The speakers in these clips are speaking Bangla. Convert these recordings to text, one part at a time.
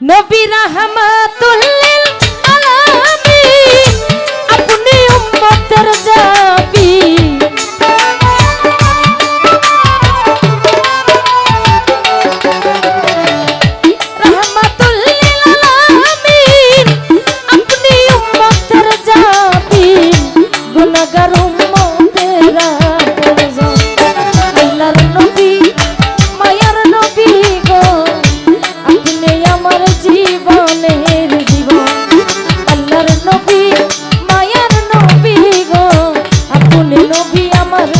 নবী রাহমাতুল não vi amanhã.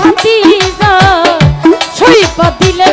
ভাতিজা সইপা দিলে